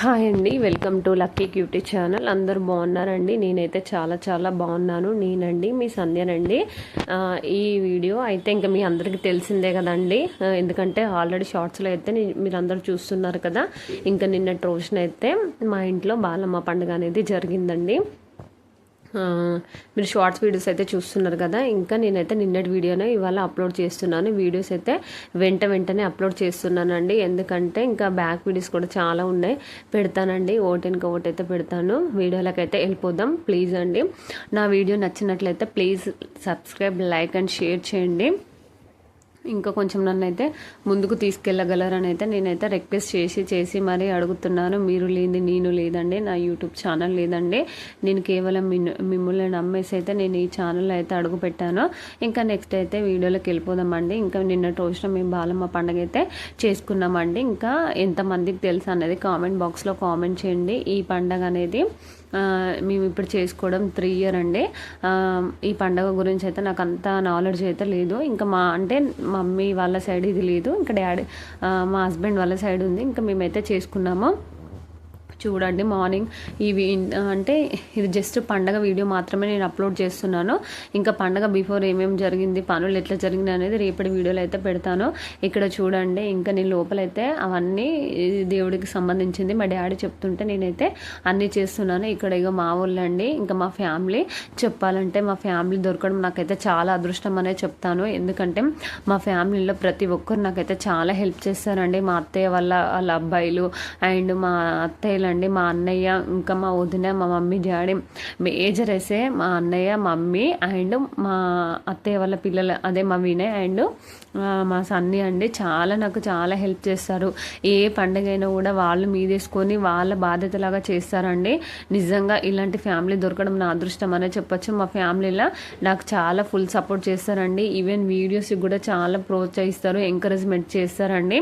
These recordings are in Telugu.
హాయ్ అండి welcome to lucky cutie channel. అందరూ బాగున్నారండి? నేనైతే చాలా చాలా బాగున్నాను. నేనండి మీ సంధ్యనండి. ఈ వీడియో అయితే ఇంకా మీ అందరికీ తెలిసిందే కదండి. ఎందుకంటే ఆల్రెడీ షార్ట్స్లో అయితే మీరు అందరూ చూస్తున్నారు కదా. ఇంకా నిన్న రోజున అయితే మా ఇంట్లో బాలమ్మ పండుగ అనేది జరిగిందండి. మీరు షార్ట్స్ వీడియోస్ అయితే చూస్తున్నారు కదా. ఇంకా నేనైతే నిన్నటి వీడియోనే ఇవాళ అప్లోడ్ చేస్తున్నాను. వీడియోస్ అయితే వెంట వెంటనే అప్లోడ్ చేస్తున్నానండి. ఎందుకంటే ఇంకా బ్యాక్ వీడియోస్ కూడా చాలా ఉన్నాయి. పెడతానండి. ఓటెన్కి ఓట్ అయితే పెడతాను. వీడియోలకు అయితే వెళ్ళిపోదాం. ప్లీజ్ అండి. నా వీడియో నచ్చినట్లయితే please subscribe like and share చేయండి. ఇంకా కొంచెం నన్ను అయితే ముందుకు తీసుకెళ్ళగలరని అయితే నేనైతే రిక్వెస్ట్ చేసి చేసి మరీ అడుగుతున్నాను. మీరు లేని నేను లేదండి. నా యూట్యూబ్ ఛానల్ లేదండి. నేను కేవలం మిమ్మల్ని నమ్మేసి అయితే నేను ఈ ఛానల్ అయితే అడుగు పెట్టాను. ఇంకా నెక్స్ట్ అయితే వీడియోలోకి వెళ్ళిపోదామండి. ఇంకా నిన్న రోజున మేము బాలమ్మ పండుగ అయితే చేసుకున్నామండి. ఇంకా ఎంతమందికి తెలుసు అనేది కామెంట్ బాక్స్లో కామెంట్ చేయండి. ఈ పండగ అనేది మేము ఇప్పుడు చేసుకోవడం త్రీ ఇయర్ అండి. ఈ పండగ గురించి అయితే నాకు అంత నాలెడ్జ్ అయితే లేదు. ఇంకా మా అంటే మమ్మీ వాళ్ళ సైడ్ ఇది లేదు. ఇంకా డాడీ మా హస్బెండ్ వాళ్ళ సైడ్ ఉంది. ఇంకా మేమైతే చేసుకున్నాము. చూడండి మార్నింగ్ ఇవి అంటే ఇది జస్ట్ పండగ వీడియో మాత్రమే నేను అప్లోడ్ చేస్తున్నాను. ఇంకా పండగ బిఫోర్ ఏమేమి జరిగింది పనులు ఎట్లా జరిగింది అనేది రేపటి వీడియోలో అయితే పెడతాను. ఇక్కడ చూడండి ఇంకా నేను లోపలైతే అవన్నీ దేవుడికి సంబంధించింది. మా డాడీ చెప్తుంటే నేనైతే అన్నీ చేస్తున్నాను. ఇక్కడ ఇక మా వాళ్ళండి ఇంకా మా ఫ్యామిలీ. చెప్పాలంటే మా ఫ్యామిలీ దొరకడం నాకైతే చాలా అదృష్టం అనే చెప్తాను. ఎందుకంటే మా ఫ్యామిలీలో ప్రతి ఒక్కరు నాకైతే చాలా హెల్ప్ చేస్తారండి. మా అత్తయ్య వాళ్ళ వాళ్ళ అబ్బాయిలు అండ్ మా అండి మా అన్నయ్య ఇంకా మా వదిన మా మమ్మీ డాడీ మేజర్ వేసే మా అన్నయ్య మమ్మీ అండ్ మా అత్తయ్య వాళ్ళ పిల్లలు అదే మా వినయ్ అండ్ మా సన్ని అండి. చాలా నాకు చాలా హెల్ప్ చేస్తారు. ఏ పండుగ అయినా కూడా వాళ్ళు మీదేసుకొని వాళ్ళ బాధ్యతలాగా చేస్తారండి. నిజంగా ఇలాంటి ఫ్యామిలీ దొరకడం నా అదృష్టం అనే చెప్పొచ్చు. మా ఫ్యామిలీలో నాకు చాలా ఫుల్ సపోర్ట్ చేస్తారండి. ఈవెన్ వీడియోస్కి కూడా చాలా ప్రోత్సహిస్తారు ఎంకరేజ్మెంట్ చేస్తారండి.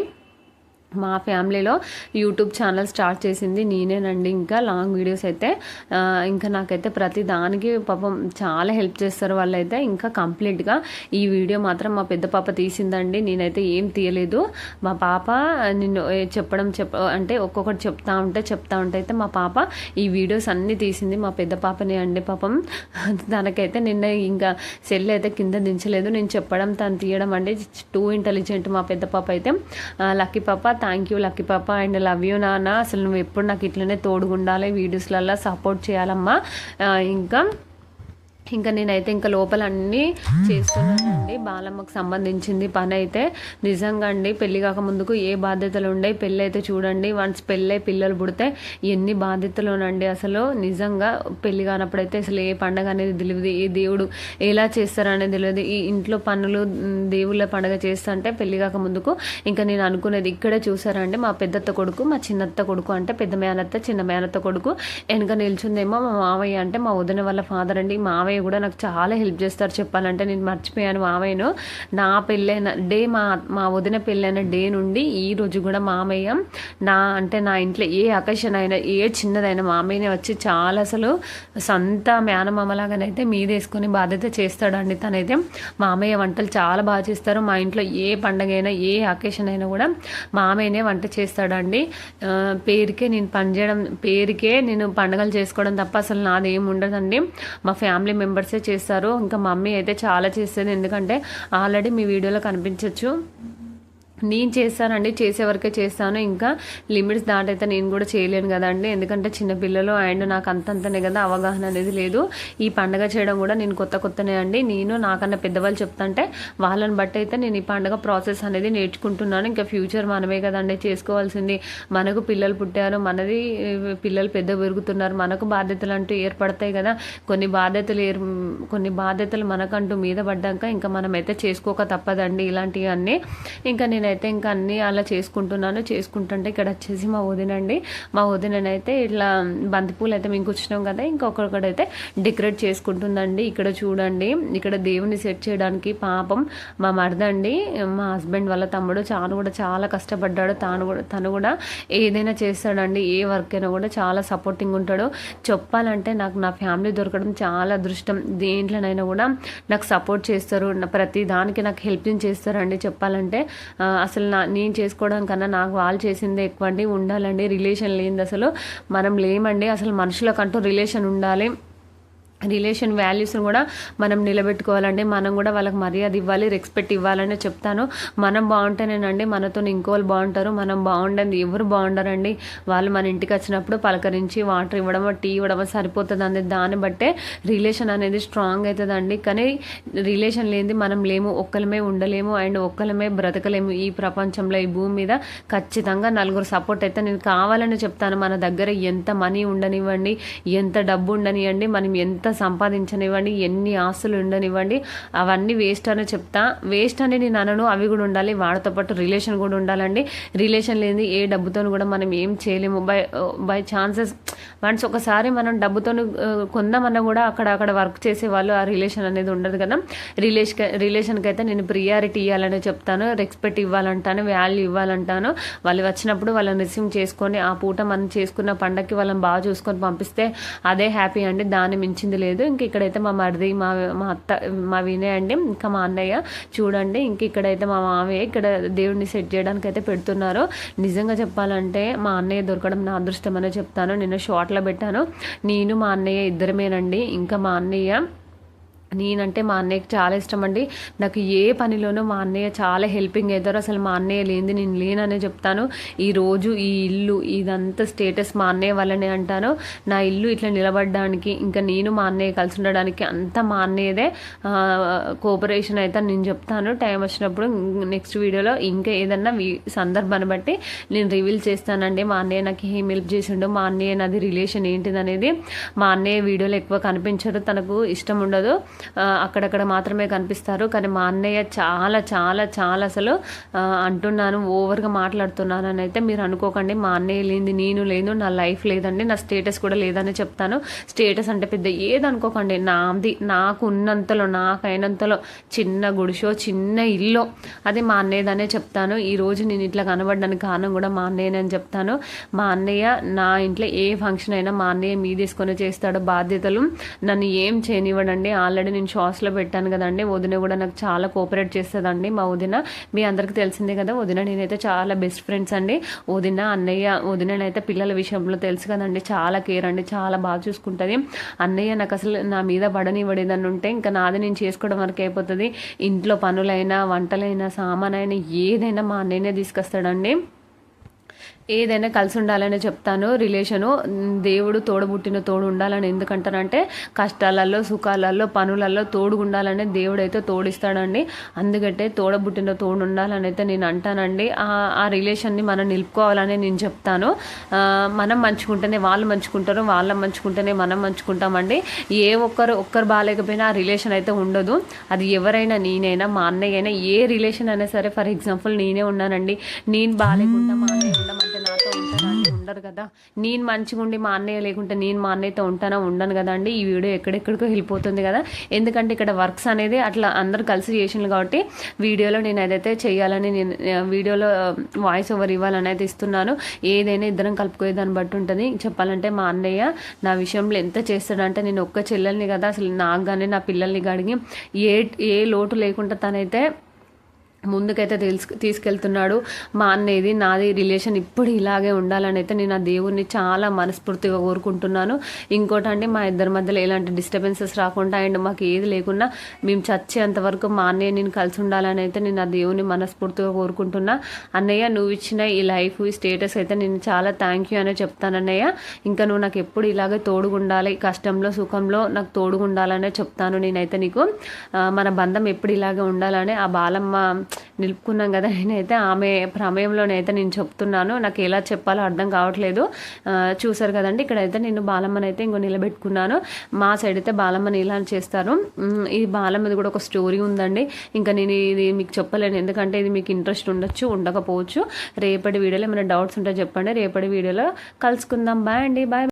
మా ఫ్యామిలీలో యూట్యూబ్ ఛానల్ స్టార్ట్ చేసింది నేనేనండి. ఇంకా లాంగ్ వీడియోస్ అయితే ఇంకా నాకైతే ప్రతి దానికి పాపం చాలా హెల్ప్ చేస్తారు వాళ్ళైతే. ఇంకా కంప్లీట్గా ఈ వీడియో మాత్రం మా పెద్ద పాప తీసిందండి. నేనైతే ఏం తీయలేదు. మా పాప నిన్ను చెప్పడం చెప్ప అంటే ఒక్కొక్కటి చెప్తా ఉంటే చెప్తా ఉంటే అయితే మా పాప ఈ వీడియోస్ అన్నీ తీసింది. మా పెద్ద పాపనే అండి పాపం. తనకైతే నిన్న ఇంకా సెల్ అయితే కింద దించలేదు. నేను చెప్పడం తను తీయడం అండి. టూ ఇంటెలిజెంట్ మా పెద్ద పాప అయితే. లక్కీ పాప థ్యాంక్ యూ లక్కీ పాప అండ్ లవ్ యూ నాన్న. అసలు నువ్వు ఎప్పుడు నాకు ఇట్లనే తోడుగుండాలి వీడియోస్లలో సపోర్ట్ చేయాలమ్మా. ఇంకా ఇంకా నేనైతే ఇంకా లోపల అన్నీ చేస్తున్నానండి. బాలమ్మకు సంబంధించింది పని అయితే నిజంగా అండి. పెళ్ళి కాక ముందుకు ఏ బాధ్యతలు ఉండే పెళ్ళి అయితే చూడండి వన్స్ పెళ్ళై పిల్లలు పుడితే ఎన్ని బాధ్యతలునండి. అసలు నిజంగా పెళ్ళి కానప్పుడైతే అసలు ఏ పండగ అనేది తెలియదు. ఏ దేవుడు ఎలా చేస్తారనేది తెలియదు. ఈ ఇంట్లో పనులు దేవుళ్ళ పండగ చేస్తుంటే పెళ్ళి కాక ముందుకు ఇంకా నేను అనుకునేది ఇక్కడే చూసారండి. మా పెద్దత్త కొడుకు మా చిన్నత్త కొడుకు అంటే పెద్ద మేనత్త చిన్న మేనత్త కొడుకు. వెనక నిల్చుందేమో మా మావయ్య అంటే మా వదిన వాళ్ళ ఫాదర్ అండి. మావయ్య కూడా నాకు చాలా హెల్ప్ చేస్తారు చెప్పాలంటే. నేను మర్చిపోయాను మామయ్యను నా పెళ్ళైన డే మా మా వదిన పెళ్ళైన డే నుండి ఈ రోజు కూడా మామయ్య నా అంటే నా ఇంట్లో ఏ అకేషన్ అయినా ఏ చిన్నదైనా మామయ్యనే వచ్చి చాలా అసలు సొంత మేనమామలాగానైతే మీదేసుకొని బాధ్యత చేస్తాడండి తనైతే. మామయ్య వంటలు చాలా బాగా చేస్తారు. మా ఇంట్లో ఏ పండగ అయినా ఏ అకేషన్ అయినా కూడా మామయ్యనే వంట చేస్తాడండి. పేరుకే నేను పనిచేయడం పేరుకే నేను పండగలు చేసుకోవడం తప్ప అసలు నాది ఏమి ఉండదండి. మా ఫ్యామిలీ మెంబర్సే చేస్తారు ఇంకా మమ్మీ అయితే చాలా చేస్తుంది ఎందుకంటే ఆల్రెడీ మీ వీడియోలో కనిపించవచ్చు నేను చేస్తానండి చేసే వరకే చేస్తాను. ఇంకా లిమిట్స్ దాటైతే నేను కూడా చేయలేను కదండి. ఎందుకంటే చిన్నపిల్లలు అండ్ నాకు అంతంతనే కదా అవగాహన అనేది లేదు. ఈ పండగ చేయడం కూడా నేను కొత్త కొత్తనే అండి. నేను నాకన్నా పెద్దవాళ్ళు చెప్తుంటే వాళ్ళని బట్టి అయితే నేను ఈ పండగ ప్రాసెస్ అనేది నేర్చుకుంటున్నాను. ఇంకా ఫ్యూచర్ మనమే కదండి చేసుకోవాల్సింది. మనకు పిల్లలు పుట్టారు మనది పిల్లలు పెద్ద పెరుగుతున్నారు. మనకు బాధ్యతలు అంటూ ఏర్పడతాయి కదా. కొన్ని బాధ్యతలు ఏర్ కొన్ని బాధ్యతలు మనకంటూ మీద పడ్డాక ఇంకా మనమైతే చేసుకోక తప్పదండి ఇలాంటివన్నీ. ఇంకా నేనైతే ఇంకా అన్నీ అలా చేసుకుంటున్నాను. చేసుకుంటుంటే ఇక్కడ వచ్చేసి మా వదినండి మా వదిననైతే ఇట్లా బంతిపూలు అయితే మేము కూర్చున్నాం కదా ఇంకొకరికడైతే డెకరేట్ చేసుకుంటుందండి. ఇక్కడ చూడండి ఇక్కడ దేవుని సెట్ చేయడానికి పాపం మా మరదండి మా హస్బెండ్ వాళ్ళ తమ్ముడు చాలా కూడా చాలా కష్టపడ్డాడు. తాను కూడా తను కూడా ఏదైనా చేస్తాడండి ఏ వర్క్ అయినా కూడా చాలా సపోర్టింగ్ ఉంటాడు. చెప్పాలంటే నాకు నా ఫ్యామిలీ దొరకడం చాలా అదృష్టం. దేంట్లోనైనా కూడా నాకు సపోర్ట్ చేస్తారు. ప్రతి దానికి నాకు హెల్పింగ్ చేస్తారండి చెప్పాలంటే. అసలు నా నేను చేసుకోవడం కన్నా నాకు వాళ్ళు చేసిందే ఎక్కువ అండి ఉండాలండి. రిలేషన్ లేనిది అసలు మనం లేమండి. అసలు మనుషులకంటూ రిలేషన్ ఉండాలి. రిలేషన్ వాల్యూస్ని కూడా మనం నిలబెట్టుకోవాలండి. మనం కూడా వాళ్ళకి మర్యాద ఇవ్వాలి రెస్పెక్ట్ ఇవ్వాలని చెప్తాను. మనం బాగుంటేనేనండి మనతో ఇంకోళ్ళు బాగుంటారు. మనం బాగుండండి ఎవరు బాగుండరండి. వాళ్ళు మన ఇంటికి వచ్చినప్పుడు పలకరించి వాటర్ ఇవ్వడమో టీ ఇవ్వడమో సరిపోతుంది అనేది దాన్ని బట్టే రిలేషన్ అనేది స్ట్రాంగ్ అవుతుందండి. కానీ రిలేషన్ లేనిది మనం లేము ఒక్కలమే ఉండలేము అండ్ ఒక్కలమే బ్రతకలేము ఈ ప్రపంచంలో ఈ భూమి మీద. ఖచ్చితంగా నలుగురు సపోర్ట్ అయితే నేను కావాలని చెప్తాను. మన దగ్గర ఎంత మనీ ఉండనివ్వండి ఎంత డబ్బు ఉండనివ్వండి మనం ఎంత సంపాదించనివ్వండి ఎన్ని ఆస్తులు ఉండనివ్వండి అవన్నీ వేస్ట్ అని చెప్తా. వేస్ట్ అని నేను అనను అవి కూడా ఉండాలి వాడితో పాటు రిలేషన్ కూడా ఉండాలండి. రిలేషన్ లేని ఏ డబ్బుతో కూడా మనం ఏం చేయలేము. బై బై ఛాన్సెస్ వన్స్ ఒకసారి మనం డబ్బుతో కొందామన్నా కూడా అక్కడ అక్కడ వర్క్ చేసే వాళ్ళు ఆ రిలేషన్ అనేది ఉండదు కదా. రిలేషన్ రిలేషన్కి అయితే నేను ప్రియారిటీ ఇవ్వాలని చెప్తాను రెస్పెక్ట్ ఇవ్వాలంటాను వాల్యూ ఇవ్వాలంటాను. వాళ్ళు వచ్చినప్పుడు వాళ్ళని రిసీవ్ చేసుకొని ఆ పూట మనం చేసుకున్న పండగకి వాళ్ళని బాగా చూసుకొని పంపిస్తే అదే హ్యాపీ అండి దాన్ని మించింది లేదు. ఇంక ఇక్కడైతే మా మరిది మా మా అత్త మా వినయ్ అండి ఇంకా మా అన్నయ్య చూడండి ఇంక ఇక్కడైతే మా మామయ్య ఇక్కడ దేవుడిని సెట్ చేయడానికి అయితే పెడుతున్నారు. నిజంగా చెప్పాలంటే మా అన్నయ్య దొరకడం నా అదృష్టం అనే చెప్తాను. నేను షార్ట్లో పెట్టాను. నేను మా అన్నయ్య ఇద్దరమేనండి. ఇంకా మా అన్నయ్య నేనంటే మా అన్నయ్యకి చాలా ఇష్టం అండి నాకు ఏ పనిలోనూ మా అన్నయ్య చాలా హెల్పింగ్ అవుతారు అసలు మా అన్నయ్య లేనిది నేను లేననే చెప్తాను. ఈ రోజు ఈ ఇల్లు ఇదంతా స్టేటస్ మా అన్నయ్య వల్లనే అంటాను. నా ఇల్లు ఇట్లా నిలబడడానికి ఇంకా నేను మా అన్నయ్య కలిసి ఉండడానికి అంతా మా అన్నయ్యదే. కోఆపరేషన్ అయితే నేను చెప్తాను. టైం వచ్చినప్పుడు నెక్స్ట్ వీడియోలో ఇంకా ఏదన్నా సందర్భాన్ని బట్టి నేను రివీల్ చేస్తానండి. మా అన్నయ్య నాకు ఏం హెల్ప్ చేసిండో మా అన్నయ్య నాది రిలేషన్ ఏంటిది అనేది మా అన్నయ్య వీడియోలో ఎక్కువ కనిపించదు తనకు ఇష్టం ఉండదు. అక్కడక్కడ మాత్రమే కనిపిస్తారు. కానీ మా అన్నయ్య చాలా చాలా చాలా అసలు అంటున్నాను ఓవర్గా మాట్లాడుతున్నాను అని అయితే మీరు అనుకోకండి. మా అన్నయ్య లేనిది నేను లేదు నా లైఫ్ లేదండి నా స్టేటస్ కూడా లేదని చెప్తాను. స్టేటస్ అంటే పెద్ద ఏదనుకోకండి నాది నాకు ఉన్నంతలో నాకైనంతలో చిన్న గుడిసో చిన్న ఇల్లు అది మా అన్నయ్యదనే చెప్తాను. ఈరోజు నేను ఇట్లా కనబడడానికి కారణం కూడా మా అన్నయ్యనే చెప్తాను. మా అన్నయ్య నా ఇంట్లో ఏ ఫంక్షన్ అయినా మా అన్నయ్య మీ తీసుకొని చేస్తాడు బాధ్యతలు. నన్ను ఏం చేయనివ్వడండి. ఆల్రెడీ నేను షార్ట్స్లో పెట్టాను కదండి వదిన కూడా నాకు చాలా కోఆపరేట్ చేస్తుందండి మా వదిన. మీ అందరికి తెలిసిందే కదా వదిన నేనైతే చాలా బెస్ట్ ఫ్రెండ్స్ అండి. వదిన అన్నయ్య వదినైతే పిల్లల విషయంలో తెలుసు కదండి చాలా కేర్ అండి చాలా బాగా చూసుకుంటుంది. అన్నయ్య నాకు అసలు నా మీద పడనివ్వడేదని ఉంటే ఇంకా నాది నేను చేసుకోవడం వరకు అయిపోతుంది. ఇంట్లో పనులైనా వంటలైనా అయినా ఏదైనా మా అన్నయ్యనే తీసుకొస్తాడండి. ఏదైనా కలిసి ఉండాలని చెప్తాను. రిలేషను దేవుడు తోడబుట్టిన తోడు ఉండాలని ఎందుకంటారంటే కష్టాలలో సుఖాలలో పనులలో తోడు ఉండాలని దేవుడు అయితే తోడిస్తాడండి. అందుకంటే తోడబుట్టిన తోడు ఉండాలని అయితే నేను అంటానండి. ఆ రిలేషన్ని మనం నిలుపుకోవాలని నేను చెప్తాను. మనం మంచుకుంటేనే వాళ్ళు మంచుకుంటారు వాళ్ళని మంచుకుంటేనే మనం మంచుకుంటామండి. ఏ ఒక్కరు ఒక్కరు బాగాలేకపోయినా ఆ రిలేషన్ అయితే ఉండదు. అది ఎవరైనా నేనైనా మా అన్నయ్య అయినా ఏ రిలేషన్ అయినా సరే ఫర్ ఎగ్జాంపుల్ నేనే ఉన్నానండి. నేను బాగాలేకుండా మా అన్నయ్య ఉండమని ఉంటారు కదా. నేను మంచిగా ఉండి మా అన్నయ్య లేకుంటే నేను మా అన్నయ్యతో ఉంటానా ఉండను కదా అండి. ఈ వీడియో ఎక్కడెక్కడికో వెళ్ళిపోతుంది కదా. ఎందుకంటే ఇక్కడ వర్క్స్ అనేది అట్లా అందరు కలిసి చేసినారు కాబట్టి వీడియోలో నేను ఏదైతే చేయాలని నేను వీడియోలో వాయిస్ ఓవర్ ఇవ్వాలని అయితే ఇస్తున్నాను. ఏదైనా ఇద్దరం కలుపుకునే దాన్ని బట్టి ఉంటుంది. చెప్పాలంటే మా అన్నయ్య నా విషయంలో ఎంత చేస్తాడంటే నేను ఒక్క చెల్లెల్ని కదా అసలు నాకు కానీ నా పిల్లల్ని కడిగి ఏ ఏ లోటు లేకుండా తనైతే ముందుకైతే తెలుసు తీసుకెళ్తున్నాడు. మా అన్నయ్యది నాది రిలేషన్ ఇప్పుడు ఇలాగే ఉండాలని అయితే నేను ఆ దేవుడిని చాలా మనస్ఫూర్తిగా కోరుకుంటున్నాను. ఇంకోటి అంటే మా ఇద్దరి మధ్యలో ఎలాంటి డిస్టర్బెన్సెస్ రాకుండా అండ్ మాకు ఏది లేకుండా మేము చచ్చేంత వరకు మా అన్నయ్య నేను కలిసి ఉండాలని అయితే నేను ఆ దేవుని మనస్ఫూర్తిగా కోరుకుంటున్నా. అన్నయ్య నువ్వు ఇచ్చిన ఈ లైఫ్ ఈ స్టేటస్ అయితే నేను చాలా థ్యాంక్ యూ అనే చెప్తాను అన్నయ్య. ఇంకా నువ్వు నాకు ఎప్పుడు ఇలాగే తోడుగుండాలి కష్టంలో సుఖంలో నాకు తోడుగుండాలనే చెప్తాను నేనైతే నీకు. మన బంధం ఎప్పుడు ఇలాగే ఉండాలని ఆ బాలమ్మ నిలుపుకున్నాం కదా నేనైతే ఆమె ప్రమేయంలోనైతే నేను చెప్తున్నాను. నాకు ఎలా చెప్పాలో అర్థం కావట్లేదు. చూసారు కదండి ఇక్కడైతే నేను బాలమ్మని అయితే ఇంకో నిలబెట్టుకున్నాను. మా సైడ్ అయితే బాలమ్మని ఇలా చేస్తారు. ఈ బాలమ్మది కూడా ఒక స్టోరీ ఉందండి. ఇంకా నేను ఇది మీకు చెప్పలేను ఎందుకంటే ఇది మీకు ఇంట్రెస్ట్ ఉండొచ్చు ఉండకపోవచ్చు. రేపటి వీడియోలో ఏమైనా డౌట్స్ ఉంటే చెప్పండి. రేపటి వీడియోలో కలుసుకుందాం. బాయ్ అండి బాయ్